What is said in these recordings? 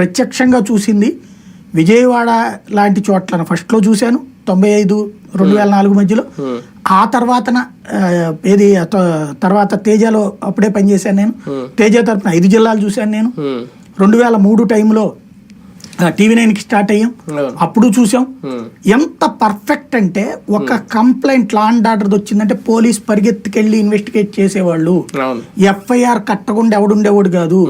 ప్రత్యక్షంగా చూసింది విజయవాడ లాంటి చోట్ల ఫస్ట్లో చూశాను తొంభై ఐదు రెండు వేల నాలుగు మధ్యలో. ఆ తర్వాతన ఏది తర్వాత తేజలో అప్పుడే పనిచేశాను నేను. తేజ తరపున ఐదు జిల్లాలు చూశాను నేను. రెండు వేల మూడు టైంలో టీవీ నైన్కి స్టార్ట్ అయ్యాం. అప్పుడు చూసాం ఎంత పర్ఫెక్ట్ అంటే ఒక కంప్లైంట్ లా అండ్ ఆర్డర్ వచ్చిందంటే పోలీస్ పరిగెత్తుకెళ్ళి ఇన్వెస్టిగేట్ చేసేవాళ్ళు. ఎఫ్ఐఆర్ కట్టకుండా ఎవడుండేవాడు కాదు.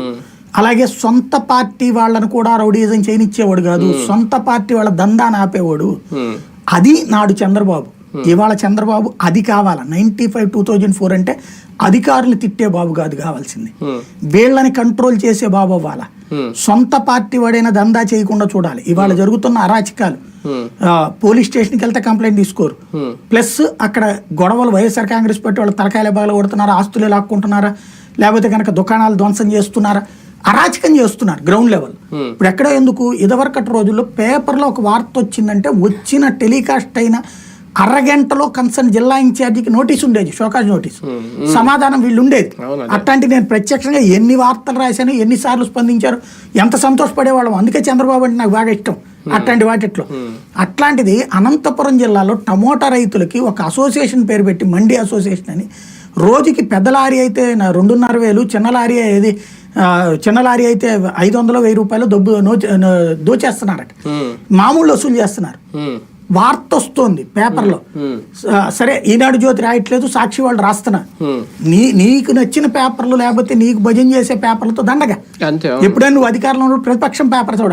అలాగే సొంత పార్టీ వాళ్ళను కూడా రౌడీజం చేయనిచ్చేవాడు కాదు. సొంత పార్టీ వాళ్ళ దందాన్ని ఆపేవాడు. ఉమ్, అది నాడు చంద్రబాబు. ఇవాళ చంద్రబాబు అది కావాల? Ninety five two thousand four అంటే అధికారులు తిట్టే బాబు కాదు కావాల్సింది. వీళ్ళని కంట్రోల్ చేసే బాబు అవ్వాల? సొంత పార్టీ వాడైనా దందా చేయకుండా చూడాలి. ఇవాళ జరుగుతున్న అరాచకాలు. పోలీస్ స్టేషన్కి వెళ్తే కంప్లైంట్ తీసుకోరు. ప్లస్ అక్కడ గొడవలు వైఎస్ఆర్ కాంగ్రెస్ పార్టీ వాళ్ళు తలకాయల బాగా కొడుతున్నారా ఆస్తులు లాక్కుంటున్నారా? లేకపోతే కనుక దుకాణాలు ధ్వంసం చేస్తున్నారా? అరాచకం చేస్తున్నారు గ్రౌండ్ లెవెల్ Hmm. ఇప్పుడు ఎక్కడ ఎందుకు ఇదివరకటి రోజుల్లో పేపర్లో ఒక వార్త వచ్చిందంటే వచ్చిన టెలికాస్ట్ అయిన అరగంటలో కన్సర్న్ జిల్లా ఇన్ఛార్జికి నోటీస్ ఉండేది షోకాజ్ నోటీస్. సమాధానం వీళ్ళు ఉండేది. అట్లాంటి నేను ప్రత్యక్షంగా ఎన్ని వార్తలు రాశాను ఎన్నిసార్లు స్పందించారు ఎంత సంతోషపడేవాళ్ళం. అందుకే చంద్రబాబు అంటే నాకు బాగా ఇష్టం అట్లాంటి వాటిట్లో. అట్లాంటిది అనంతపురం జిల్లాలో టమోటా రైతులకి ఒక అసోసియేషన్ పేరు పెట్టి మండి అసోసియేషన్ అని రోజుకి పెద్ద లారీ అయితే రెండున్నర వేలు చిన్న లారీ ఏది చిన్న లారీ అయితే ఐదు వందలు వెయ్యి రూపాయలు దొబ్బు దోచేస్తున్నారట. మామూలు వసూలు చేస్తున్నారు. వార్త వస్తోంది పేపర్లో. సరే ఈనాడు జ్యోతి రాయట్లేదు సాక్షి వాళ్ళు రాస్తున్నారు. ఉమ్. నీ నీకు నచ్చిన పేపర్లు లేకపోతే నీకు భజన చేసే పేపర్లతో దండగా. ఎప్పుడైనా నువ్వు అధికారంలో ప్రతిపక్షం పేపర్ చూడ